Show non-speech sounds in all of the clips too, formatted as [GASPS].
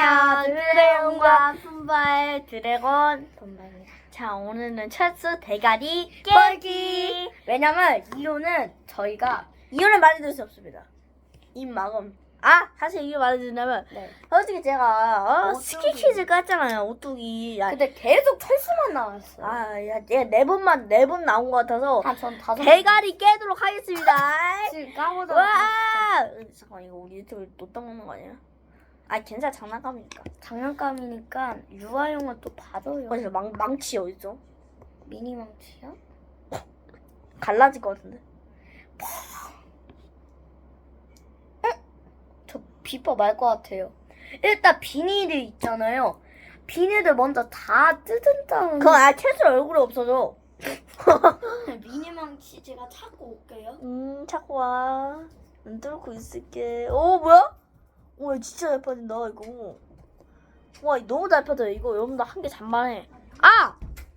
안녕하세요. 드래곤과 품바의 드래곤 품바입니다. 자, 오늘은 철수 대가리 깨기. 왜냐면 이유는 저희가 이유는 말해줄 수 없습니다. 입마금. 아, 사실 이유 말해주냐면 네. 솔직히 제가 어, 오뚜기. 스키 퀴즈 깠잖아요. 오뚜기. 야, 근데 계속 철수만 나왔어 요. 아, 야, 얘 네 번만 네 번 나온 것 같아서 한전 다섯 대가리 깨도록 하겠습니다. 지금 까보자. 와! 잠깐 이거 우리 유튜브 못 떠먹는 거 아니야? 아, 괜찮아 장난감이니까. 장난감이니까 유아용은 또 봐줘요. 어디서 망 망치 어디죠? 미니 망치요? 갈라질 것 같은데. 저 비법 알 것 같아요. 일단 비닐이 있잖아요. 비닐을 먼저 다 뜯은 다음에 그건 아 캐슬 얼굴에 없어져. [LAUGHS] 미니망치 제가 찾고 올게요. 음, 찾고 와. 안 뚫고 있을게. 오, 뭐야? 와, 진짜 잘 빠진다, 이거. 와, 너무 잘 빠져요. 이거 여러분들 한 개 잔만해. 아!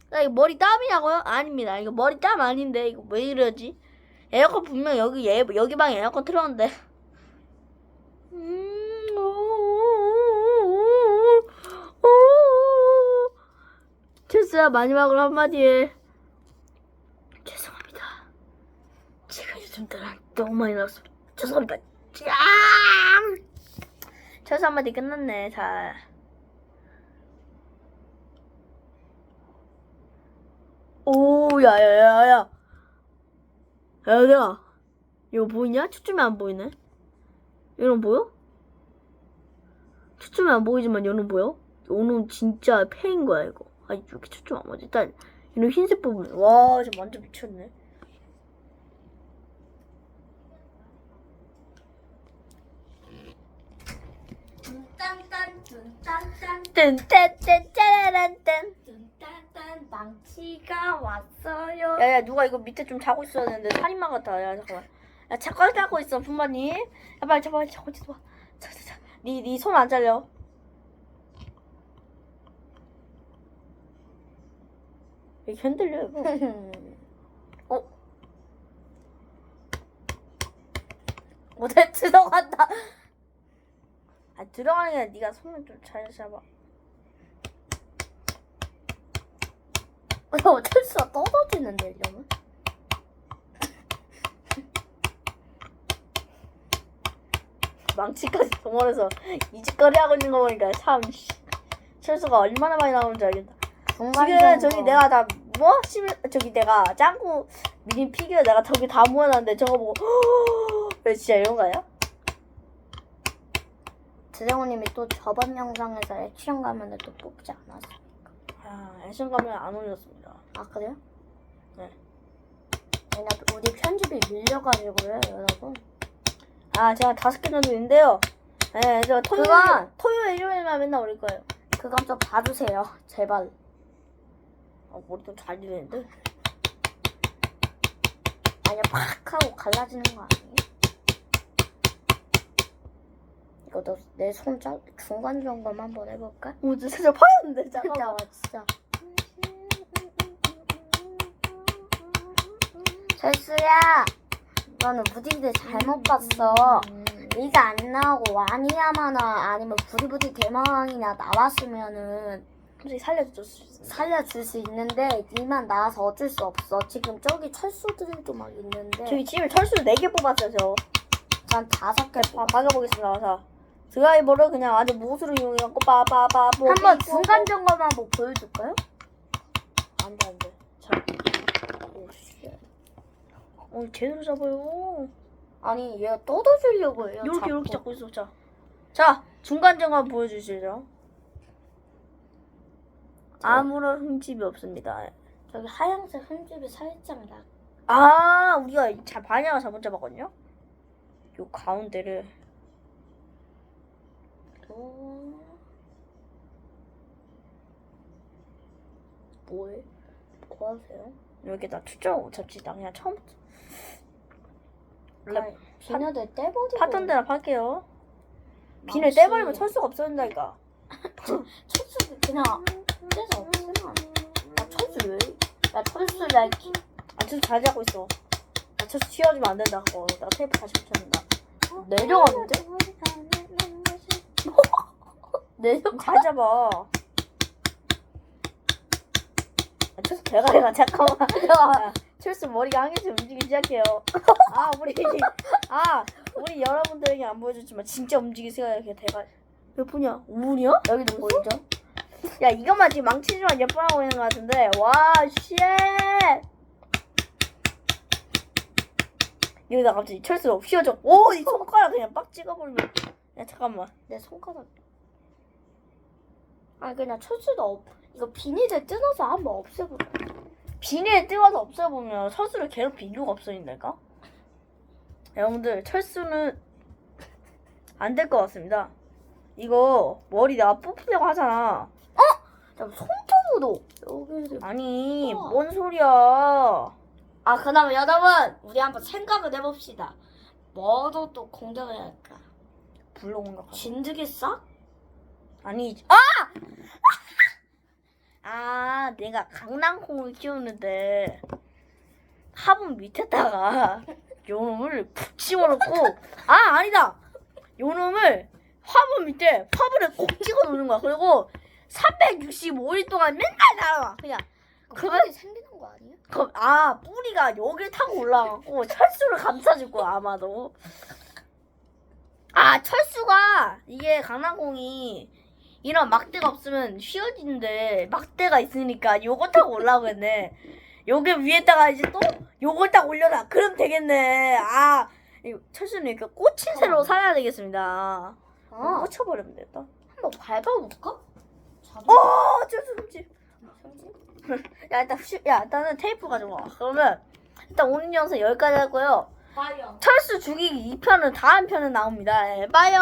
나 이거 머리 땀이냐고요? 아닙니다. 이거 머리 땀 아닌데, 이거 왜 이러지? 에어컨 분명 여기, 예, 여기 방에 에어컨 틀었는데. 음, 오, 오, 오, 오. 체스야, 마지막으로 한마디 해. 죄송합니다. 제가 요즘 들어 너무 많이 나왔어. 죄송합니다. 짱! 철수 한마디 끝났네. 자. 오, 야, 야, 야, 야. 야, 얘들아. 이거 보이냐? 초점이 안 보이네. 이런 보여? 초점이 안 보이지만 얘는 보여? 얘는 진짜 패인 거야, 이거. 아, 이렇게 초점 안 보지. 일단, 이런 흰색 부분. 와, 저 완전 미쳤네. 딴딴 딴딴 뜬뜬뜬 짜라란 뜬. 딴딴 망치가 왔어요. 야야 누가 이거 밑에 좀 자고 있어야 되는데 살인마 같아. 야 잠깐만. 야 잠깐 자고 있어 분만이 야 빨리 잡아 자고 있어 자자자. 니니 손 안 잘려. 이게 흔들려 이거. [LAUGHS] 어? 못해 들어간다. 아 들어가는 게 니가 손을 좀 잘 잡아 어, 수가 떨어지는데 이러면? [LAUGHS] 망치까지 동원해서 이짓거리 하고 있는 거 보니까 참 씨, 실수가 얼마나 많이 나오는지 알겠다 지금 저기 내가 다 뭐? 심 저기 내가 짱구 미니 피규어 내가 저기 다 모아놨는데 저거 보고 [GASPS] 왜 진짜 이런 거야? 드래곤님이 또 저번 영상에서 액션 가면을 또 뽑지 않았어. 아 액션 가면 안 올렸습니다. 아 그래요? 네. 왜냐 우리 편집이 밀려가지고요 여러분. 아 제가 다섯 개 정도 있는데요. 네, 저 토요일 그건- 토요일 일요일만 맨날 올릴 거예요. 그건 좀 봐주세요 제발. 아 머리 좀잘 들리는데? 아니야 팍 하고 갈라지는 거 아니에요? 이거 너내손 중간 점검 한번 해볼까? 오, 진짜 살짝 파였는데 잠깐만. 진짜 와 진짜. 철수야, 너는 무디들 잘못 봤어. 네가 안 나오고 와니야마나 아니면 부디부디 대마왕이나 나왔으면은 솔직히 살려줄 수 있어. 살려줄 수 있는데 니만 나와서 어쩔 수 없어. 지금 저기 철수들도 막 있는데 저기 지금 철수 4개 뽑았어요 저. 전 다섯 개 아, 박아보겠습니다. 자, 드라이버를 그냥 아주 무엇으로 이용해갖고 빠빠빠 뭐 한번 중간 점검 한번 보여줄까요? 안돼 안돼. 자, 오 씨. 어 제대로 잡아요. 아니 얘가 떠들려고 해요. 이렇게 자꾸. 이렇게 잡고 있어. 자, 자 중간 점검 보여주시죠. 아무런 흠집이 없습니다. 저기 하얀색 흠집이 살짝 나. 아, 우리가 자 반야가 잘못 잡았거든요. 요 가운데를 오. 뭐해? 뭐 하세요? 여기다 투자하고 잡지. 나 그냥 처음부터 아니, 비너들 떼버리고 파던 대로 팔게요. 비늘 망치. 떼버리면 철수가 없어진다니까. 철수 그냥 떼서 없으면 나 철수 왜? 나 철수 나 기- 아, 철수 잘 잡고 있어. 나 철수 튀어주면 안 된다. 어, 나 테이프 다시 붙였는다. 내려갔는데? 내려 잘 잡아. 아, 철수 대가리가 [LAUGHS] 잠깐만. 아, 철수 머리가 한 개씩 움직이기 시작해요. 아 우리 아 우리 여러분들에게 안 보여줬지만 진짜 움직이기 시작해 대가. 몇 분이야? 5분이야? 여기도 보이죠? 야 이것만 지금 망치지만 몇번 하고 있는 것 같은데 와 쉣. 여기다 갑자기 철수가 휘어져. 오이 손가락 그냥 빡 찍어버리면. 야 잠깐만. 내 손가락. 아 그냥 철수도 없. 이거 비닐을 뜯어서 한번 없애볼까? 비닐에 띄워서 없애보면 철수를 괴롭힐 이유가 없어진다니까? 여러분들 철수는 안 될 것 같습니다. 이거 머리 내가 뽑으려고 하잖아. 야 손톱으로 여기를. 아니 우와. 뭔 소리야? 아 그다음에 여러분 우리 한번 생각을 해봅시다. 뭐로 또 공격을 해야 할까? 불러 공격하자. 진드기 싹? 아니 아! [LAUGHS] 아 내가 강낭콩을 키우는데 화분 밑에다가 [LAUGHS] 요놈을 푹 집어넣고 아 아니다 요놈을 화분 밑에 화분을 꼭 찍어 놓는 거야 그리고 365일 동안 맨날 날아와 그냥 그만이 생기는 거 아니야? 그럼 아 뿌리가 여길 타고 올라가고 철수를 감싸줄 거야 아마도 아 철수가 이게 강낭콩이 이런 막대가 없으면 휘어지는데 막대가 있으니까 요거 타고 올라오겠네 요게 위에다가 이제 또 요걸 딱 올려놔 그럼 되겠네 아 이거 철수는 이렇게 꽂힌 새로 사야 되겠습니다 아 꽂혀버리면 되겠다 한번 밟아볼까? 자동. 어 철수 흠집 야 일단 휘- 야 일단은 테이프 가져와 그러면 일단 오늘 영상 여기까지 하고요 파이어. 철수 죽이기 2편은 다음 편에 나옵니다. 예, 빠이요.